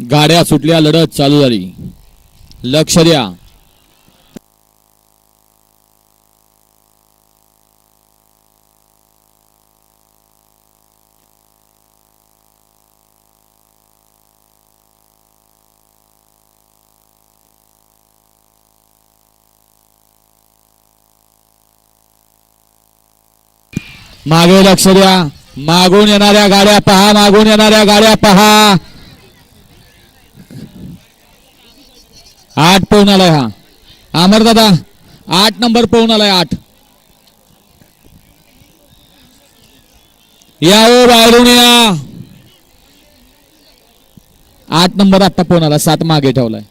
गाड्या सुटल्या लढत चालू झाली. लक्ष द्या. मागे लक्ष द्या. मागून येणाऱ्या गाड्या पहा मागून येणाऱ्या गाड्या पहा. आठ पळून आलाय हा. अमर दादा आठ नंबर पोहून आलाय आठ. या ओ बाहेरून या आठ नंबर आता पळून आला सात मागे ठेवलाय.